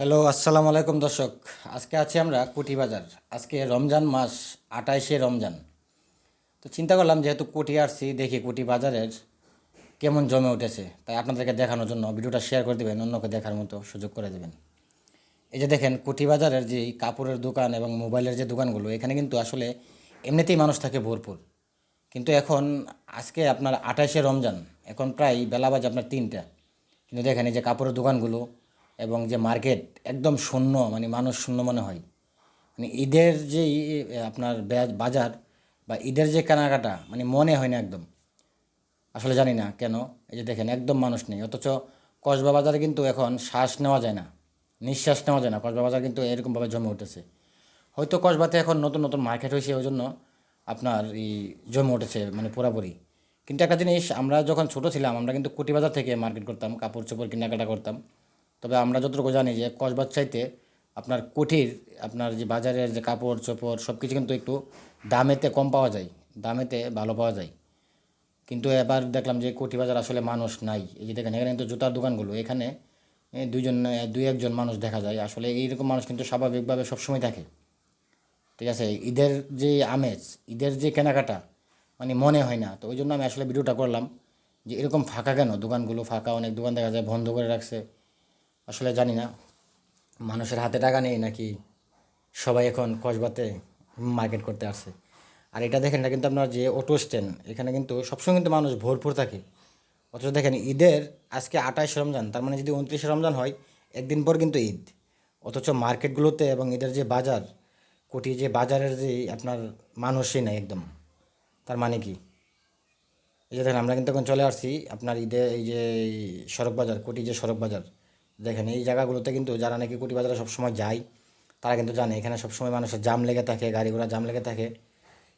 Hello, আসসালামু আলাইকুম দর্শক। আজকে আছি আমরা বাজার আজকে রমজান মাস আঠাইশে রমজান। তো চিন্তা করলাম, যেহেতু কুটি আসছি, দেখি কুটি বাজারের কেমন জমে উঠেছে। তাই আপনাদেরকে দেখানোর জন্য ভিডিওটা শেয়ার করে দেবেন, অন্যকে দেখার মতো সুযোগ করে দেবেন। এই যে দেখেন কুটি বাজারের যে কাপড়ের দোকান এবং মোবাইলের যে দোকানগুলো, এখানে কিন্তু আসলে এমনিতেই মানুষ থাকে ভরপুর। কিন্তু এখন, আজকে আপনার আঠাইশে রমজান, এখন প্রায় বেলা বাজে আপনার তিনটা। কিন্তু দেখেন, এই যে কাপড়ের দোকানগুলো এবং যে মার্কেট একদম শূন্য মানে মানুষ শূন্য মনে হয়। মানে ঈদের যে আপনার বাজার বা ঈদের যে কেনাকাটা মানে মনে হয় না একদম। আসলে জানি না কেন, এই যে দেখেন একদম মানুষ নেই, অথচ কসবা বাজারে কিন্তু এখন শ্বাস নেওয়া যায় না, নিঃশ্বাস নেওয়া যায় না, কসবা বাজার কিন্তু এরকমভাবে জমে উঠেছে। হয়তো কসবাতে এখন নতুন নতুন মার্কেট হয়েছে, ওই জন্য আপনার এই জমে উঠেছে মানে পুরাপুরি। কিন্তু একটা জিনিস, আমরা যখন ছোটো ছিলাম, আমরা কিন্তু বাজার থেকে মার্কেট করতাম, কাপড় চোপড় কেনাকাটা করতাম। তবে আমরা যতটুকু জানি যে কসবার চাইতে আপনার কুঠির আপনার যে বাজারের যে কাপড় চোপড় সব কিছু কিন্তু একটু দামেতে কম পাওয়া যায় দামেতে ভালো পাওয়া যায়। কিন্তু এবার দেখলাম যে কোটি বাজার আসলে মানুষ নাই। এই যে দেখেন এখানে কিন্তু জুতার দোকানগুলো এখানে এ, দুইজন দুই একজন মানুষ দেখা যায়। আসলে এইরকম মানুষ কিন্তু স্বাভাবিকভাবে সবসময় থাকে। ঠিক আছে ঈদের যে আমেজ ঈদের যে কেনাকাটা মানে মনে হয় না। তো ওই জন্য আমি আসলে ভিডিওটা করলাম যে এরকম ফাঁকা কেন? দোকানগুলো ফাঁকা অনেক দোকান দেখা যায় বন্ধ করে রাখছে। আসলে জানি না। মানুষের হাতে টাকা নেই নাকি সবাই এখন কসবাতে মার্কেট করতে আসছে। আর এটা দেখেন না, কিন্তু আপনার যে অটো স্ট্যান্ড এখানে কিন্তু সবসময় কিন্তু মানুষ ভরপুর থাকে। অথচ দেখেন ঈদের আজকে আঠাশ রমজান, তার মানে যদি উনত্রিশে রমজান হয়, একদিন পর কিন্তু ঈদ। অথচ মার্কেটগুলোতে এবং ঈদের যে বাজার, কোটি যে বাজারের যে আপনার মানুষই নাই একদম। তার মানে কি? এই যে দেখেন, আমরা কিন্তু এখন চলে আসছি আপনার ঈদে এই যে সড়ক বাজার, কোটি যে সড়ক বাজার। দেখেন, এই জায়গাগুলোতে কিন্তু যারা নাকি কোটি বাজারে সবসময় যায়, তারা কিন্তু জানে, এখানে সবসময় মানুষের জাম লেগে থাকে গাড়ি ঘোড়া জাম লেগে থাকে।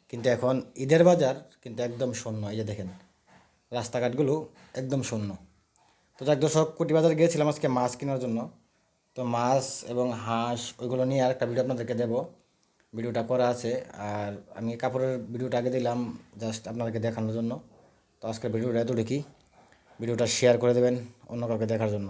কিন্তু এখন ঈদের বাজার কিন্তু একদম শূন্য, এই যে দেখেন, রাস্তাঘাটগুলো একদম শূন্য। তো যাক দর্শক কোটি বাজার গিয়েছিলাম আজকে মাছ কেনার জন্য। তো মাছ এবং হাঁস, ওইগুলো নিয়ে আরেকটা ভিডিও আপনাদেরকে দেবো। ভিডিওটা করা আছে, আর আমি কাপড়ের ভিডিওটা আগে দিলাম, জাস্ট আপনাদেরকে দেখানোর জন্য। তো আজকের ভিডিওটা এত দেখি ভিডিওটা শেয়ার করে দেবেন অন্য কাউকে দেখার জন্য।